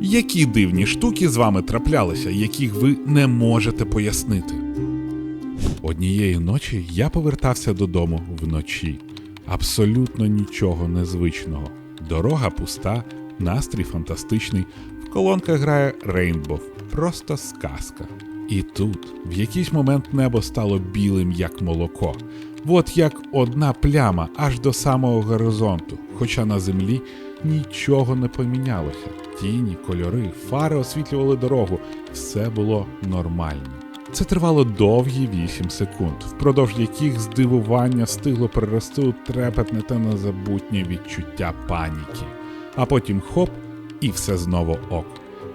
Які дивні штуки з вами траплялися, яких ви не можете пояснити? Однієї ночі я повертався додому вночі. Абсолютно нічого незвичного. Дорога пуста, настрій фантастичний. В колонках грає Рейнбов. Просто сказка. І тут, в якийсь момент небо стало білим, як молоко. От як одна пляма аж до самого горизонту, хоча на землі нічого не помінялося. Тіні, кольори, фари освітлювали дорогу, все було нормально. Це тривало довгі 8 секунд, впродовж яких здивування встигло перерости у трепетне та незабутнє відчуття паніки. А потім хоп, і все знову ок.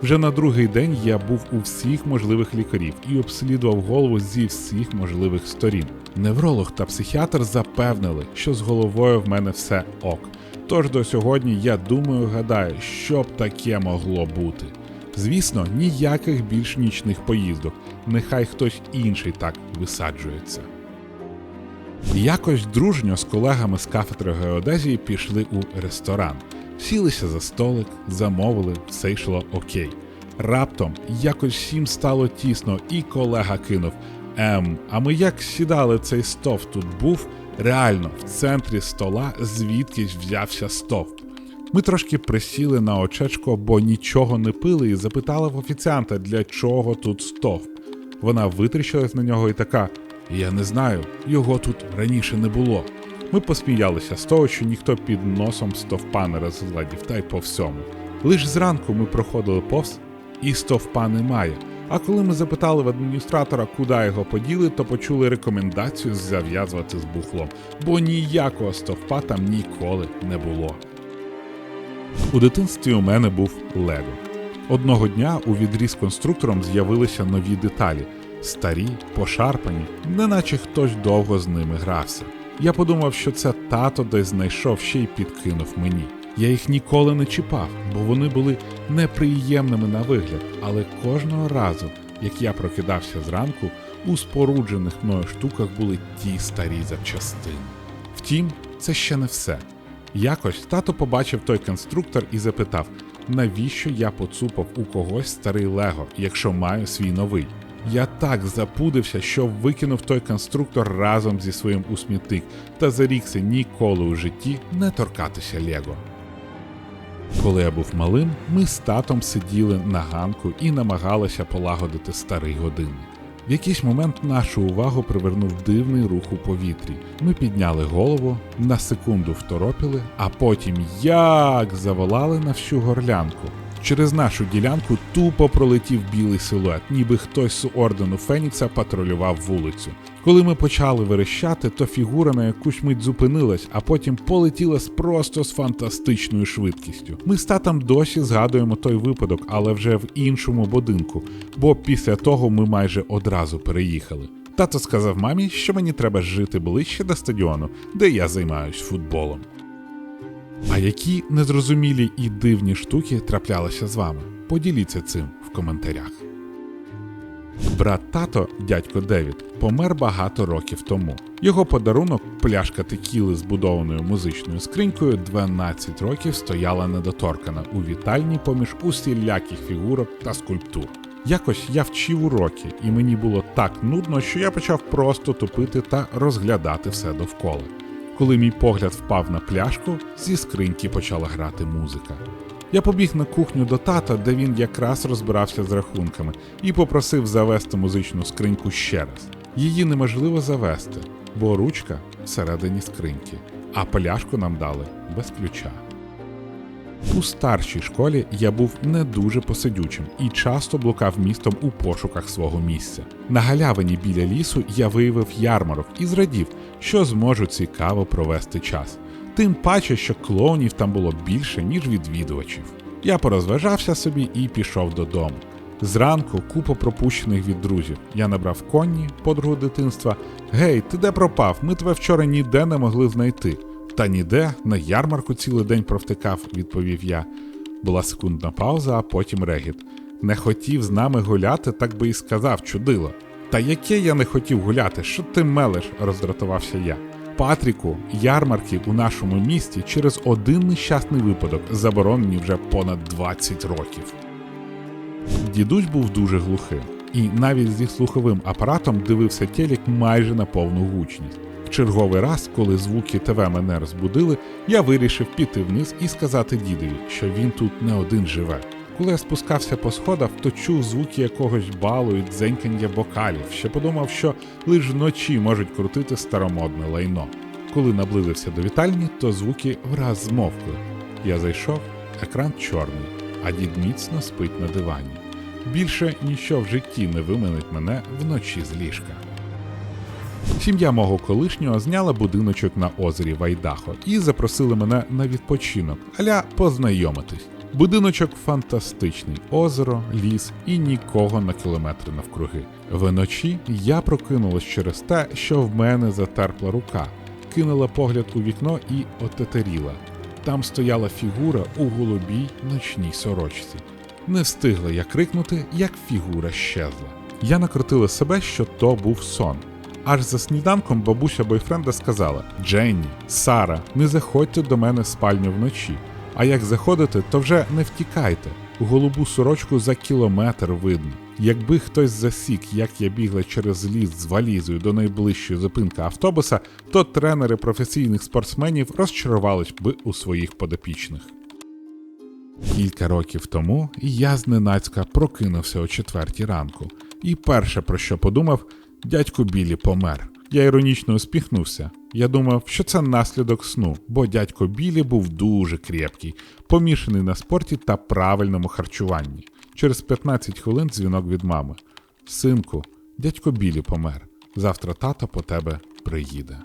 Вже на другий день я був у всіх можливих лікарів і обслідував голову зі всіх можливих сторін. Невролог та психіатр запевнили, що з головою в мене все ок. Тож до сьогодні я думаю, гадаю, що б таке могло бути. Звісно, ніяких більш нічних поїздок. Нехай хтось інший так висаджується. Якось дружньо з колегами з кафедри геодезії пішли у ресторан. Сілися за столик, замовили, все йшло окей. Раптом якось всім стало тісно, і колега кинув: Ем, а ми як сідали цей стовп тут був? Реально, в центрі стола звідкись взявся стовп. Ми трошки присіли на очечко, бо нічого не пили, і запитали в офіціанта, для чого тут стовп. Вона витріщилась на нього і така: Я не знаю, його тут раніше не було. Ми посміялися з того, що ніхто під носом стовпа не розгладів, та й по всьому. Лиш зранку ми проходили повз, і стовпа немає. А коли ми запитали в адміністратора, куди його поділи, то почули рекомендацію зав'язувати з бухлом, бо ніякого стовпа там ніколи не було. У дитинстві у мене був Лего. Одного дня у відрі з конструктором з'явилися нові деталі, старі, пошарпані, неначе хтось довго з ними грався. Я подумав, що це тато десь знайшов ще й підкинув мені. Я їх ніколи не чіпав, бо вони були неприємними на вигляд, але кожного разу, як я прокидався зранку, у споруджених мною штуках були ті старі запчастини. Втім, це ще не все. Якось тато побачив той конструктор і запитав, навіщо я поцупав у когось старий Лего, якщо маю свій новий. Я так запудився, що викинув той конструктор разом зі своїм у смітник та зарікся ніколи у житті не торкатися Лего. Коли я був малим, ми з татом сиділи на ганку і намагалися полагодити старий годинник. В якийсь момент нашу увагу привернув дивний рух у повітрі. Ми підняли голову, на секунду второпіли, а потім як заволали на всю горлянку. Через нашу ділянку тупо пролетів білий силует, ніби хтось з ордену Фенікса патрулював вулицю. Коли ми почали верещати, то фігура на якусь мить зупинилась, а потім полетіла просто з фантастичною швидкістю. Ми з татом досі згадуємо той випадок, але вже в іншому будинку, бо після того ми майже одразу переїхали. Тато сказав мамі, що мені треба жити ближче до стадіону, де я займаюсь футболом. А які незрозумілі і дивні штуки траплялися з вами? Поділіться цим в коментарях. Брат тато, дядько Девід, помер багато років тому. Його подарунок, пляшка текіли з будованою музичною скринькою, 12 років стояла недоторкана у вітальні поміж усіляких фігурок та скульптур. Якось я вчив уроки, і мені було так нудно, що я почав просто тупити та розглядати все довкола. Коли мій погляд впав на пляшку, зі скриньки почала грати музика. Я побіг на кухню до тата, де він якраз розбирався з рахунками, і попросив завести музичну скриньку ще раз. Її неможливо завести, бо ручка всередині скриньки, а пляшку нам дали без ключа. У старшій школі я був не дуже посидючим і часто блукав містом у пошуках свого місця. На галявині біля лісу я виявив ярмарок і зрадів, що зможу цікаво провести час. Тим паче, що клоунів там було більше, ніж відвідувачів. Я порозважався собі і пішов додому. Зранку купа пропущених від друзів. Я набрав конні, подругу дитинства. Гей, ти де пропав? Ми тебе вчора ніде не могли знайти. Та ніде, на ярмарку цілий день провтикав, відповів я. Була секундна пауза, а потім регіт. Не хотів з нами гуляти, так би і сказав, чудило. Та яке я не хотів гуляти, що ти мелеш, роздратувався я. Патріку, ярмарки у нашому місті через один нещасний випадок заборонені вже понад 20 років. Дідусь був дуже глухим, і навіть зі слуховим апаратом дивився телек майже на повну гучність. Черговий раз, коли звуки ТВ мене розбудили, я вирішив піти вниз і сказати дідові, що він тут не один живе. Коли я спускався по сходах, то чув звуки якогось балу і дзенькання бокалів, ще подумав, що лиш вночі можуть крутити старомодне лайно. Коли наблизився до вітальні, то звуки враз змовкли. Я зайшов, екран чорний, а дід міцно спить на дивані. Більше ніщо в житті не виманить мене вночі з ліжка. Сім'я мого колишнього зняла будиночок на озері Вайдахо і запросили мене на відпочинок, аля познайомитись. Будиночок фантастичний, озеро, ліс і нікого на кілометри навкруги. Вночі я прокинулась через те, що в мене затерпла рука, кинула погляд у вікно і отетеріла. Там стояла фігура у голубій ночній сорочці. Не встигла я крикнути, як фігура щезла. Я накрутила себе, що то був сон. Аж за сніданком бабуся бойфренда сказала: Дженні, Сара, не заходьте до мене в спальню вночі. А як заходите, то вже не втікайте. Голубу сорочку за кілометр видно. Якби хтось засік, як я бігла через ліс з валізою до найближчої зупинки автобуса, то тренери професійних спортсменів розчарувались би у своїх подопічних. Кілька років тому я зненацька прокинувся о четвертій ранку, і перше про що подумав, дядько Білі помер. Я іронічно усміхнувся. Я думав, що це наслідок сну, бо дядько Білі був дуже крепкий, помішаний на спорті та правильному харчуванні. Через 15 хвилин дзвінок від мами. Синку, дядько Білі помер. Завтра тато по тебе приїде.